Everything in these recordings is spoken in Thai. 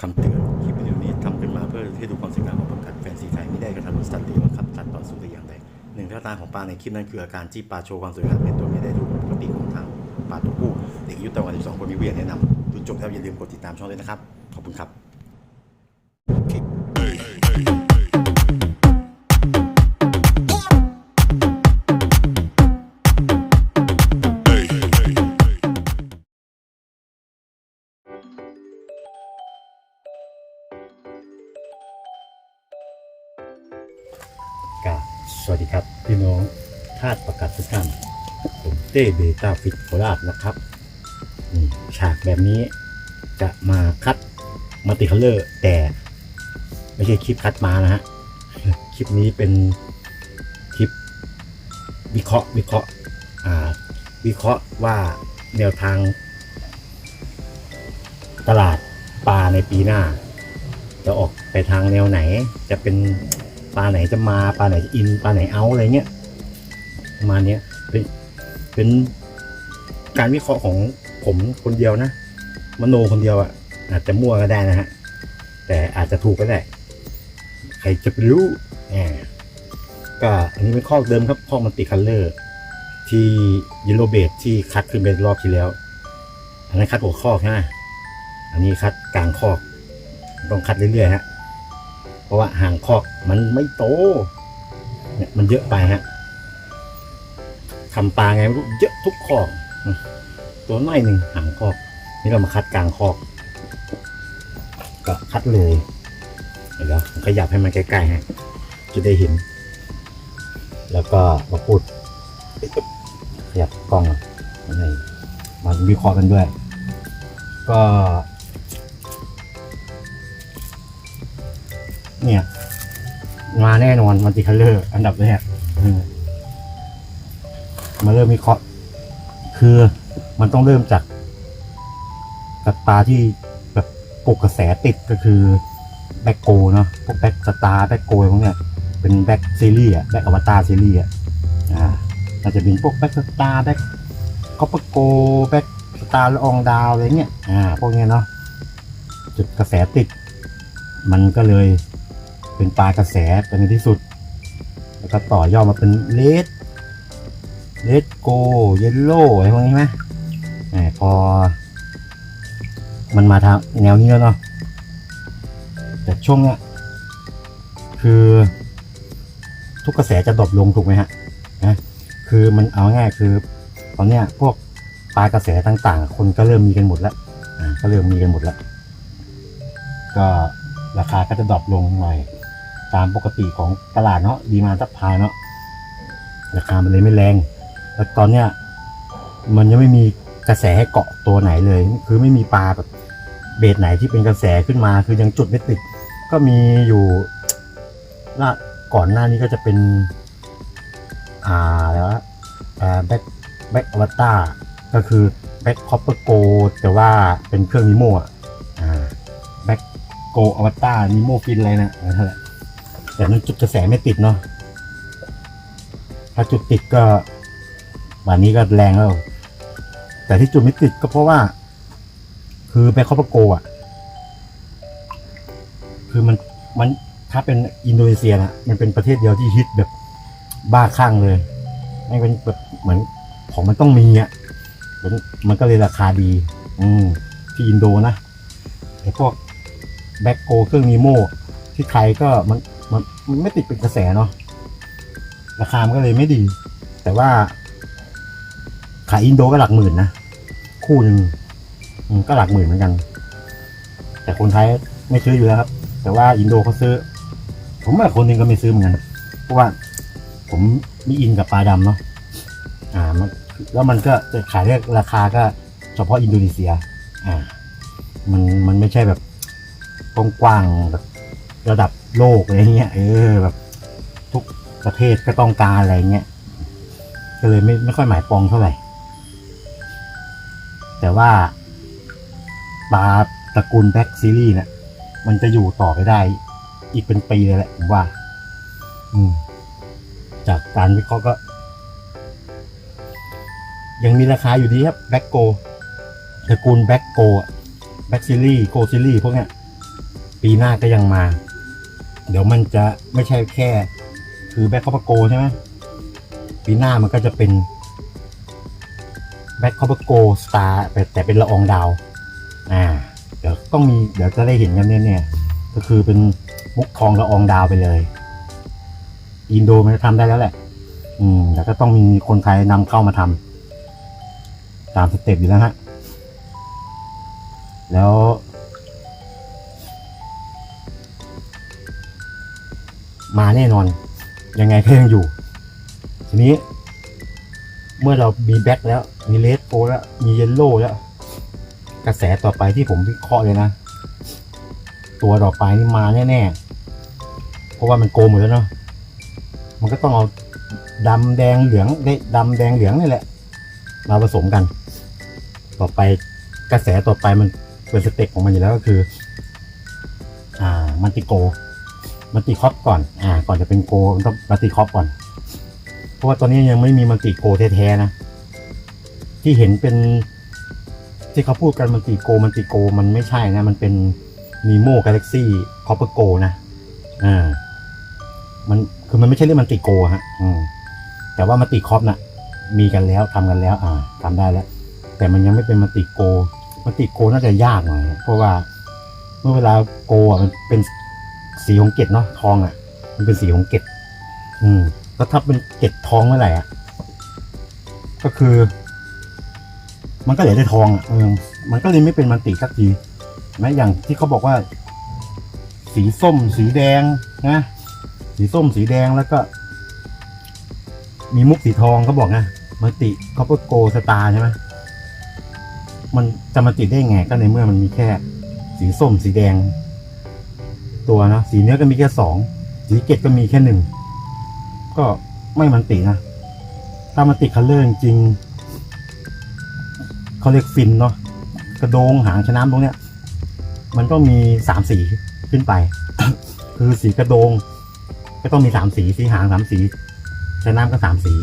คำเตือนคลิปวิดีโอนี้ทำขึ้นมาเพื่อให้ดูความสวยงามของประกัดแฟนซีไทยไม่ได้กระทำโดยสตัดหรือบังคับตัดต่อสู้แต่อย่างใดหนึ่งท่าทางของปลาในคลิปนั้นคืออาการที่ปลาโชว์ความสวยงามเป็นตัวไม่ได้ดูปกติของทางปลาตัวผู้เด็กอายุต่ำกว่า12คนมีเวียนแนะนำดูจบแล้วอย่าลืมกดติดตามช่องด้วยนะครับ ขอบคุณครับ วัสดีครับ พี่น้องทาสประกาศทุกท่านผมเต้เบต้าฟิตโคราชนะครับนี่ฉากแบบนี้จะมาคัดมัลติคัลเลอร์แต่ไม่ใช่คลิปคัดมานะฮะ คลิปนี้เป็นคลิปวิเคราะห์วิเคราะห์อ่าวิเคราะห์ว่าแนวทาง ตลาดปลาในปีหน้า จะออกไปทางแนวไหนจะเป็น ลาไหนจะมาปลาไหนจะอินปลาไหนเอาอะไรเงี้ยประมาณเนี้ยเป็นเป็นการวิเคราะห์ของผมคนเดียวนะมโนคนเดียวอะ่ะอาจจะมั่วก็ได้นะฮะแต่อาจจะถูกก็ได้ใครจะไปรู้แหมก็อันนี้เป็นข้อเดิมครับข้อมันติคัลเลอร์ที่ยิโรเบตที่คัดขึ้นเป็นรอบที่แล้ว อันนั้นคัดหัวข้อใช่ไหมอันนี้คัดกลางข้อต้องคัดเรื่อยๆฮะ เพราะว่าห่างคอกมันไม่โต เนี่ยมันเยอะไปฮะทำปลาไงไม่รู้เยอะทุกคอกตัวน้อยหนึ่งห่างคอก นี่เรามาคัดกลางคอก ก็คัดเลยเดี๋ยวผมขยับให้มันใกล้ๆฮะจะได้เห็น แล้วก็มาพูดขยับกล้องอะไรมาวิเคราะห์กันด้วย ก็ เนี่ย มาแน่นอนมันติคัลเลอร์อันดับแรกมมาเริ่มวิเคราะห์คือมันต้องเริ่มจากกับตาที่แบบปลุกกระแสติดก็คือแบ็กโกเนาะพวกแบ็กสตาร์แบ็กโกพวกเนี้ยเป็นแบ็กซีรีส์อะแบ็กอวตารซีรีส์อะอ่าอาจจะเป็นพวกแบ็กสตาร์แบ็กคอปเปอร์โกแบ็กสตาร์ละอองดาวอะไรเงี้ยอ่าพวกเนี้ยเนาะจุดกระแสติด มันก็เลย เป็นปลากระแสไปในที่สุด แล้วก็ต่อยอดมาเป็นเลดเลดโกเยลโล่อะไรพวกนี้ไหมแหมพอ มันมาทางแนวนี้แล้วเนาะแต่ช่วงเนี้ยคือทุกกระแสจะดรอปลงถูกไหมฮะนะคือมันเอาง่ายคือตอนเนี้ยพวกปลากระแสต่างๆ คนก็เริ่มมีกันหมดแล้วก็เริ่มมีกันหมดแล้ว ก็ราคาก็จะดรอปลงหน่อย ตามปกติของตลาดเนาะดีมาซัพพายเนาะราคามันเลยไม่แรง แล้วตอนเนี้ยมันยังไม่มีกระแสให้เกาะตัวไหนเลย คือไม่มีปลาแบบเบสไหนที่เป็นกระแสขึ้นมา คือยังจุดไม่ติด ก็มีอยู่ล่าก่อนหน้านี้ก็จะเป็น อ่าแล้วอ่าแบ็คแบ็คอวตารก็คือแบ็คคอปเปอร์โกแต่ว่าเป็นเครื่องนิโมอะอ่าแบ็คโกอวตารนิโมฟินอะไรนะนั่นแหละ แต่มันจุดกระแสไม่ติดเนาะถ้าจุดติดก็วันนี้ก็แรงแล้วแต่ที่จุดไม่ติดก็เพราะว่า คือแบคคอปเปอร์โกอะ คือมันมันถ้าเป็นอินโดนีเซียนะมันเป็นประเทศเดียวที่ฮิตแบบบ้าคลั่งเลยไม่เป็นแบบเหมือนของมันต้องมีอะมันมันก็เลยราคาดี อืมที่อินโดนะไอ้พวกแบ็คโกเครื่องนีโมที่ไทยก็มัน มันไม่ติดเป็นกระแสเนาะราคามันก็เลยไม่ดี แต่ว่า ขายอินโดก็หลักหมื่นนะ คู่หนึ่งก็หลักหมื่นเหมือนกัน แต่คนไทยไม่ซื้ออยู่แล้วครับ แต่ว่าอินโดเขาซื้อ ผมว่าคนหนึงก็ไม่ซื้อเหมือนกัน เพราะว่าผมมีอินกับปลาดำเนาะอ่ามันแล้วมันก็จะขายได้ราคาก็เฉพาะอินโดนีเซีย อ่า มันมันไม่ใช่แบบกว้างๆแบบระดับ โลกอะไรเงี้ยเออแบบ ทุกประเทศก็ต้องการอะไรเงี้ยก็เลยไม่ไม่ค่อยหมายปองเท่าไหร่ แต่ว่าปลาตระกูลแบ็กซีรีส์เนี่ยมันจะอยู่ต่อไปได้ อีกเป็นปีเลยแหละผมว่า อืม จากการวิเคราะห์ก็ ยังมีราคาอยู่ดีครับแบ็กโกตระกูลแบ็กโกแบ็กซีรีส์โกซีรีส์พวกเนี้ยปีหน้าก็ยังมา เดี๋ยวมันจะไม่ใช่แค่ คือแบ็คคอปโกใช่ไหมปีหน้ามันก็จะเป็นแบ็คคอปโกสตาร์แต่เป็นละอองดาว อ่า เดี๋ยวต้องมีเดี๋ยวจะได้เห็นกันแน่ๆก็คือเป็นมุกทองละอองดาวไปเลย อินโดมันจะทำได้แล้วแหละ อืมแต่ก็ต้องมีคนไทยนำเข้ามาทำตามสเต็ปอยู่แล้วฮะ แล้ว มาแน่นอน ยังไงก็ยังอยู่ ทีนี้ เมื่อเรามีแบ็คแล้ว มีเลดโฟแล้ว มีเยลโล่แล้ว กระแสต่อไปที่ผมวิเคราะห์เลยนะ ตัวต่อไปนี่มาแน่ๆ เพราะว่ามันโกงหมดแล้วเนาะ มันก็ต้องเอาดำแดงเหลืองได้ดำแดงเหลืองนี่แหละ มาผสมกัน ต่อไปกระแสต่อไปมันเป็นสเต็ปของมันอยู่แล้วก็คือ อ่ามันติโก มันติคอปก่อน อ่า ก่อนจะเป็นโกมันต้องมันติคอปก่อน เพราะว่าตอนนี้ยังไม่มีมันติโกแท้ๆนะ ที่เห็นเป็น ที่เขาพูดกันมันติโกมันติโกมันไม่ใช่นะ มันเป็นมีโมกาแล็กซี่คอปเปอร์โกนะ อ่า มันคือมันไม่ใช่เรื่องมันติโกฮะ อืม แต่ว่ามันติคอปน่ะ มีกันแล้วทำกันแล้ว อ่าทำได้แล้ว แต่มันยังไม่เป็นมันติโกมันติโกน่าจะยากหน่อย เพราะว่าเมื่อเวลาโกอะมันเป็น สีของเกล็ดเนาะทองอะ มันเป็นสีของเกล็ดอืมแล้วถ้าเป็นเกล็ดทองเมื่อไหร่อะ ก็คือ มันก็เหลือแต่ทองอะเออมันก็เลยไม่เป็นมันติสักทีแม้อย่างที่เขาบอกว่า สีส้ม สีแดงนะสีส้มสีแดงแล้วก็ มีมุกสีทองเขาบอกนะมันติคอปเปอร์โกสตาร์ใช่ไหมมันจะมาติดได้ไงก็ในเมื่อมันมีแค่ สีส้มสีแดง ตัวนะ สีเนื้อก็มีแค่สอง สีเกตก็มีแค่หนึ่ง ก็ไม่มันตินะ ถ้ามันติคัลเลอร์จริงเขาเรียกฟินเนาะ กระโดงหางชะน้ำตรงเนี้ย มันต้องมีสามสีขึ้นไป คือสีกระโดง ก็ต้องมีสามสี สีหางสามสีชะน้ำก็สามสี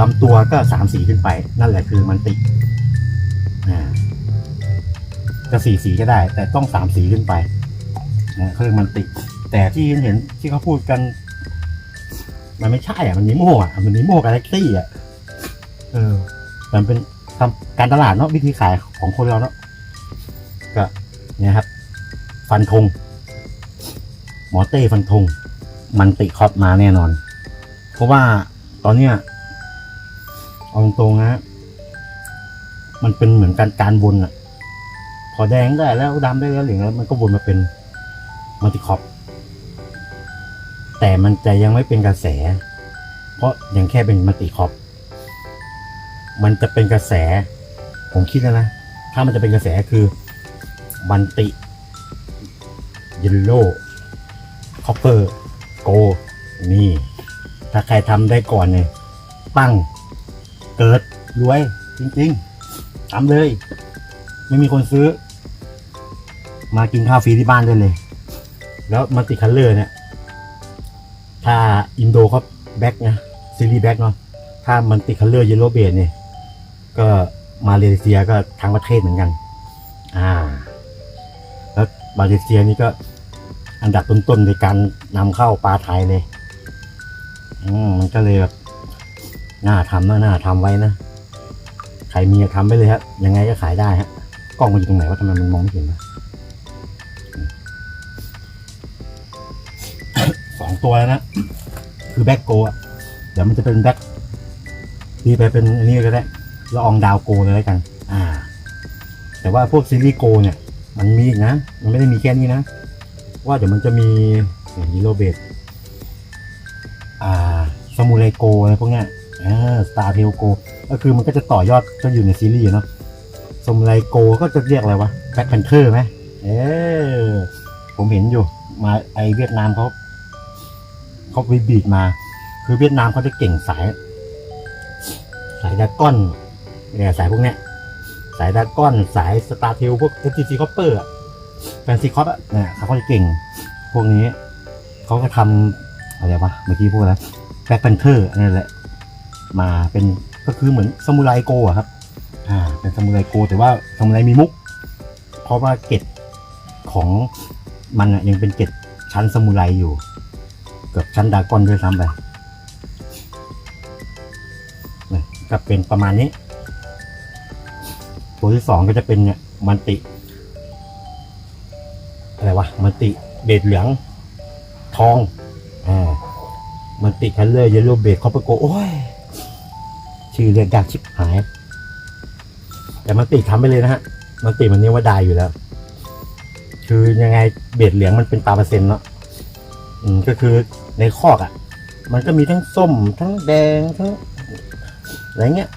ลำตัวก็สามสีขึ้นไป นั่นแหละคือมันติจะสี่สีก็ได้ แต่ต้องสามสีขึ้นไป นะเขาเรียกมันติ แต่ที่เห็นที่เขาพูดกัน มันไม่ใช่อะมันนิโม่อะมันนิโม่กาแล็กซี่อะเออมันเป็นทำการตลาดเนาะวิธีขายของคนเราเนาะก็เนี่ยครับ ฟันธงหมอเต้ฟันธงมันติคอปมาแน่นอน เพราะว่าตอนเนี้ยเอาตรงๆนะมันเป็นเหมือนการการวนอะพอแดงได้แล้วดำได้แล้วเหลืองแล้วมันก็วนมาเป็น มัลติคอปแต่มันจะยังไม่เป็นกระแส เพราะยังแค่เป็นมัลติคอปมันจะเป็นกระแส ผมคิดแล้วนะ ถ้ามันจะเป็นกระแสคือมันติเยลโล่คอปเปอร์โกนี่ ถ้าใครทำได้ก่อนเนี่ยปั้งเกิดรวย จริงๆทำเลย ไม่มีคนซื้อ มากินข้าวฟรีที่บ้านได้เลย แล้วมัลติคัลเลอร์เนี่ย ถ้าอินโดเขาแบ็กนะซีรีส์แบ็กเนาะถ้ามันติคัลเลอร์เยลโลเบดเนี่ย ก็มาเลเซียก็ทั้งประเทศเหมือนกัน อ่า แล้วมาเลเซียนี่ก็อันดับต้นๆในการนำเข้าปลาไทยเลย อืมมันก็เลยแบบน่าทำนะน่าทำไว้นะ ใครมีก็ทำไปเลยครับยังไงก็ขายได้ฮะกล้องมันอยู่ตรงไหนว่าทำไมมันมองไม่เห็นวะ ตัวแล้วนะ คือแบ็กโกะเดี๋ยวมันจะเป็นแบ็กดีไปเป็นอันนี้ก็ได้ละอองดาวโกเลยแล้วกัน อ่า แต่ว่าพวกซีรีส์โกเนี่ย มันมีอีกนะ มันไม่ได้มีแค่นี้นะ ว่าเดี๋ยวมันจะมีอย่างฮีโรเบดอ่าสมูไรโกอะไรพวกเนี้ยอ่าสตาร์เทลโก ก็คือมันก็จะต่อยอดก็อยู่ในซีรีส์เนาะสมูไรโกก็จะเรียกอะไรวะแบ็คแพนเทอร์ไหมเออผมเห็นอยู่ มาไอเวียดนามเขา เขาไปบีดมา คือเวียดนามเขาจะเก่งสาย สายดาก้อนเนี่ยสายพวกเนี้ย สายดาก้อนสายสตาร์เทลพวก FTC Copper อะแฟนซีคอปอะเนี่ยเขาก็จะเก่ง พวกนี้เขาก็ทำอะไรวะเมื่อกี้พูดแล้วแบ็คแพนเทอร์นี่แหละ มาเป็นก็คือเหมือนซามูไรโกะครับ อ่า เป็นซามูไรโก แต่ว่าซามูไรมีมุก เพราะว่าเกตของมันอะยังเป็นเกล็ดชั้นสมุไรอยู่ เกือบชั้นดากอนด้วยซ้ำไปก็เป็นประมาณนี้ ตัวที่สองก็จะเป็นเนี่ยมันติ อะไรวะมันติเบดเหลือง ทองอ่ามันติคัลเลอร์เยลโล่เบดคอปเปอร์โกโอ้ย ชื่อเรียกยากชิบหาย แต่มันติทำไปเลยนะฮะ มันติมันนี้ว่าได้อยู่แล้ว คือยังไงเบดเหลืองมันเป็นปลาเปอร์เซ็นต์เนาะอืมก็คือ ในคอกอะ่ะ มันก็มีทั้งส้มทั้งแดงทั้งอะไรเงี้ย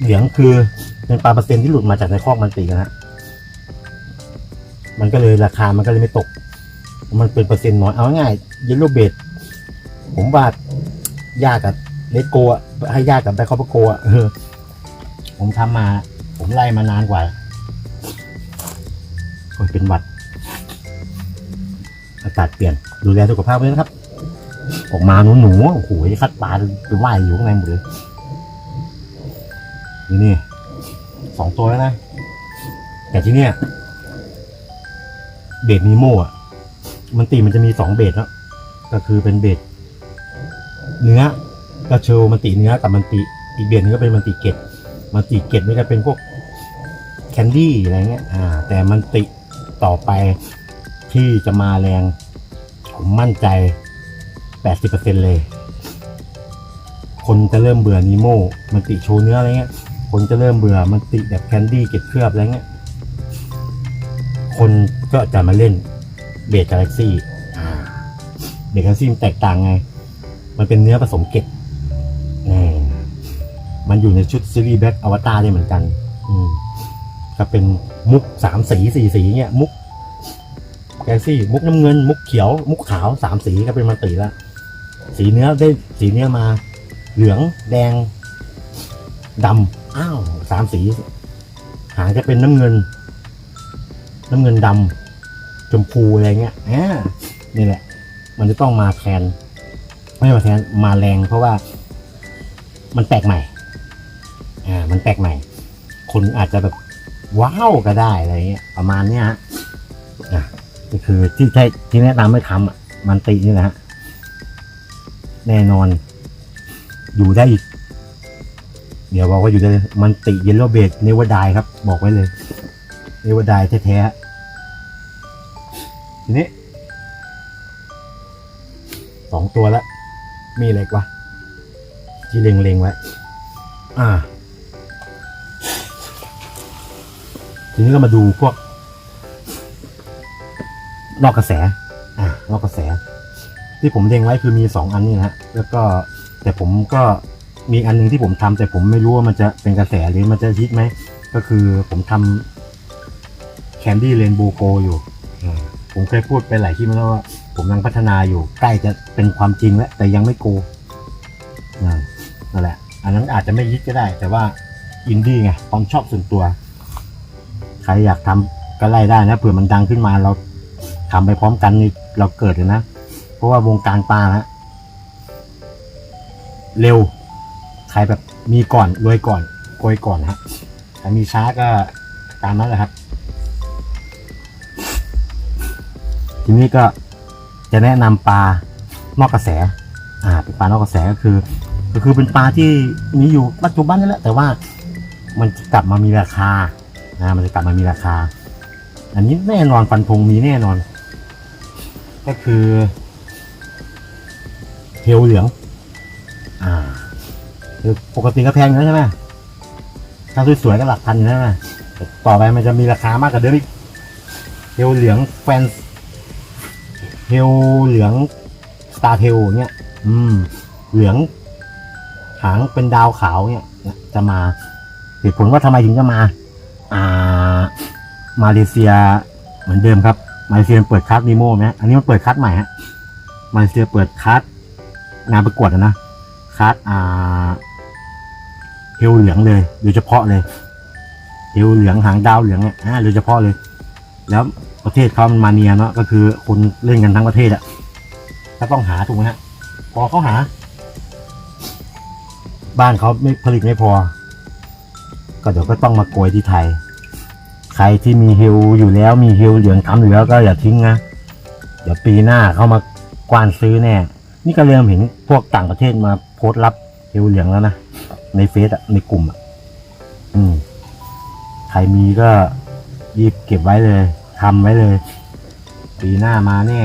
เหลืองคือเป็นปลาเปอร์เซ็นต์ที่หลุดมาจากในคอกมันตินะฮะมันก็เลยราคามันก็เลยไม่ตก มันเป็นเปอร์เซ็นต์น้อยเอาง่ายเยลโลเบดผมว่ายากกับเลโกะให้ยากกับแบคคอปโกะเออผมทำมา ผมไล่มานานกว่าโอ้ยเป็นหวัด อากาศเปลี่ยนดูแลสุขภาพด้วยนะครับ ออกมาหนูหนูๆโอ้โหคัดปลาไปว่ายอยู่ข้างในหมดเลยนี่นี่สองตัวแล้วนะ แต่ที่เนี้ยเบดนีโมอะมันตีมันจะมีสองเบดแล้วก็คือเป็นเบดเนื้อก็เชลมันตีเนื้อกับมันตีอีกเบดนึงก็เป็นมันตีเกล็ดมันตีเกล็ดนี่ก็เป็นพวกแคนดี้อะไรเงี้ย อ่า แต่มันติต่อไป ที่จะมาแรง ผมมั่นใจ 80%เลย คนจะเริ่มเบื่อนีโมมันติโชว์เนื้ออะไรเงี้ย คนจะเริ่มเบื่อมันติแบบแคนดี้เก็บเคลือบอะไรเงี้ย คนก็จะมาเล่นเบสกาแล็กซี่เบสกาแล็กซี่มันแตกต่างไง มันเป็นเนื้อผสมเกล็ดนี่มันอยู่ในชุดซีรีส์แบ็กอวตารได้เหมือนกัน อืมก็เป็นมุกสามสีสี่สีเนี่ยมุก แกลซี่ มุกน้ำเงิน มุกเขียว มุกขาวสามสีก็เป็นมันติแล้วสีเนื้อได้สีเนื้อมา เหลืองแดงดำอ้าวสามสี หางจะเป็นน้ำเงิน น้ำเงินดำชมพูอะไรเงี้ยนี่แหละ มันจะต้องมาแทน ไม่มาแทนมาแรงเพราะว่า มันแปลกใหม่ อ่า มันแปลกใหม่ คนอาจจะแบบว้าวก็ได้อะไรเงี้ยประมาณเนี้ยฮะ อะนี่คือที่ใช่ที่แนะนำไม่ทำอะมันตินี่แหละฮะแน่นอน อยู่ได้อีก เดี๋ยวบอกว่าอยู่ได้มันติเยลโลเบดเนวดายครับ บอกไว้เลยเนวดายแท้ๆทีนี้สองตัวแล้วมีอะไรกวะที่เล็งๆไว้อ่าทีนี้ก็มาดูพวก นอกกระแส อ่านอกกระแส ที่ผมเล็งไว้คือมีสองอันนี่นะฮะแล้วก็แต่ผมก็มีอันหนึงที่ผมทำแต่ผมไม่รู้ว่ามันจะเป็นกระแสหรือมันจะฮิตไหม ก็คือผมทำแคนดี้เรนโบว์โกอยู่อ่าผมเคยพูดไปหลายที่มาแล้วว่า ผมยังพัฒนาอยู่ ใกล้จะเป็นความจริงแล้ว แต่ยังไม่โกอ่านั่นแหละ อันนั้นอาจจะไม่ฮิตก็ได้ แต่ว่าอินดี้ไงความชอบส่วนตัว ใครอยากทำก็ไล่ได้นะเผื่อมันดังขึ้นมาเรา ทำไปพร้อมกันนี่เราเกิดเลยนะ เพราะว่าวงการปลาฮะเร็ว ใครแบบมีก่อนรวยก่อนโกยก่อนฮะใครมีช้าก็ตามนั้นแหละครับ ทีนี้ก็จะแนะนำปลานอกกระแส อ่า เป็นปลานอกกระแสก็คือ ก็คือเป็นปลาที่มีอยู่ปัจจุบันนี่แหละ แต่ว่ามันกลับมามีราคานะมันจะกลับมามีราคา อันนี้แน่นอนฟันธงมีแน่นอน ก็คือเทลเหลืองอ่าคือปกติก็แพงอยู่แล้วใช่ไหมถ้าสวยๆก็หลักพันอยู่แล้วใช่ไหมแต่ต่อไปมันจะมีราคามากกว่าเดิมอีกเทลเหลืองแฟนเทลเหลืองสตาร์เทลเนี่ยอืม เหลืองหางเป็นดาวขาวเนี่ยจะมาเหตุผลว่าทำไมถึงจะมา อ่า มาเลเซียเหมือนเดิมครับ มาเลเซียเปิดคัสนีโม่ไหมอันนี้มันเปิดคัสใหม่ฮะมาเลเซียเปิดคัสงานประกวดนะคัสอ่าเฮลเหลืองเลยโดยเฉพาะเลยเฮลเหลืองหางดาวเหลืองเนี่ยอ่าโดยเฉพาะเลย แล้วประเทศเขามันมาเนียเนาะก็คือคนเล่นกันทั้งประเทศอะก็ต้องหาถูกไหมฮะพอเขาหา บ้านเขาไม่ผลิตไม่พอ ก็เดี๋ยวก็ต้องมาโกยที่ไทย ใครที่มีฮิลอยู่แล้วมีฮิลเหลืองทำอยู่แล้วก็อย่าทิ้งนะเดี๋ยวปีหน้าเข้ามากวานซื้อแน่ นี่ก็เริ่มเห็นพวกต่างประเทศมาโพสต์รับฮิลเหลืองแล้วนะในเฟซอะในกลุ่มอะอืมใครมีก็รีบเก็บไว้เลยทำไว้เลย ปีหน้ามาแน่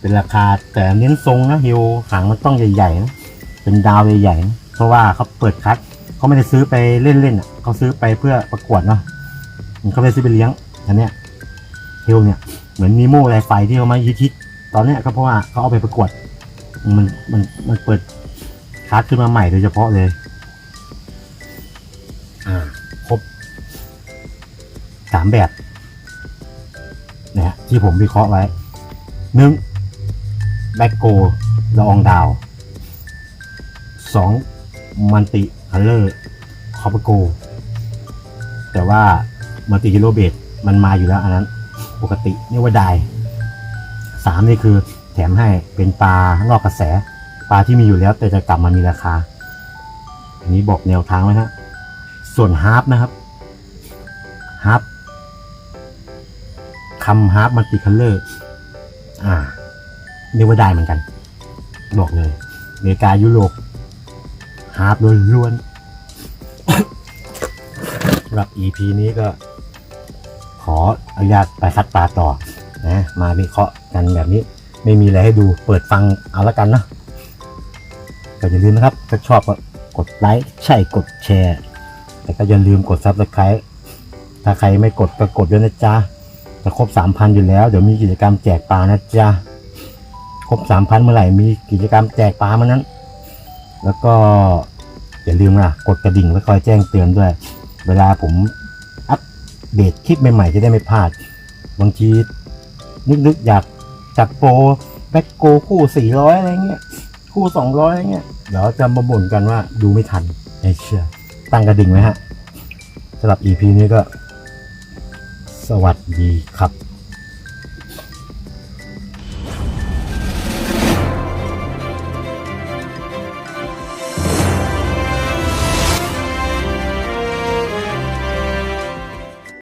เป็นราคาแต่เน้นทรงนะฮิวหางมันต้องใหญ่ๆนะเป็นดาวใหญ่ๆนะเพราะว่าเขาเปิดคัดเขาไม่ได้ซื้อไปเล่นๆอะเขาซื้อไปเพื่อประกวดเนาะ เขาไม่ซื้อไปเลี้ยงอันเนี้ยฮิวเนี่ยเหมือนนีโม่ไรไฟที่เขามาฮิตๆตอนเนี้ยก็เพราะว่าเขาเอาไปประกวด มันมันมันเปิดคัดขึ้นมาใหม่โดยเฉพาะเลย อ่าครบสามแบบนะฮะที่ผมวิเคราะห์ไว้หนึ่งแบ็กโกละอองดาวสองมันติคัลเลอร์คอปโก แต่ว่า มันติฮิโรเบตมันมาอยู่แล้วอันนั้น ปกตินี่ว่าได้สามนี่คือแถมให้เป็นปลานอกกระแส ปลาที่มีอยู่แล้ว แต่จะกลับมามีราคา อันนี้บอกแนวทางไว้ฮะส่วนฮาร์ปนะครับฮาร์ปคำฮาร์ปมันติคัลเลอร์อ่าเรียกว่าได้เหมือนกัน บอกเลยอเมริกายุโรปฮาร์ปล้วนๆสำหรับ EP นี้ก็ ออนุญาตไปคัดปลาต่อนะมาวิเคราะห์กันแบบนี้ ไม่มีอะไรให้ดูเปิดฟังเอาละกันเนาะก็อย่าลืมนะครับ ถ้าชอบก็กดไลค์ใช่กดแชร์แต่ก็อย่าลืมกด subscribe ถ้าใครไม่กดก็กดด้วยนะจ๊ะจะครบสามพันอยู่แล้ว เดี๋ยวมีกิจกรรมแจกปลานะจ๊ะครบสามพันเมื่อไหร่มีกิจกรรมแจกปลามานั้น แล้วก็อย่าลืมนะกดกระดิ่งไว้คอยแจ้งเตือนด้วย เวลาผม เดตคลิปใหม่ๆจะได้ไม่พลาด บางทีนึกๆอยากจัดโปรแบ็คโกคู่สี่ร้อยอะไรเงี้ย คู่สองร้อยอะไรเงี้ย เดี๋ยวจะมาบ่นกันว่าดูไม่ทันไอ้เชื่อตั้งกระดิ่งไว้ฮะสำหรับ EP นี้ก็ สวัสดีครับ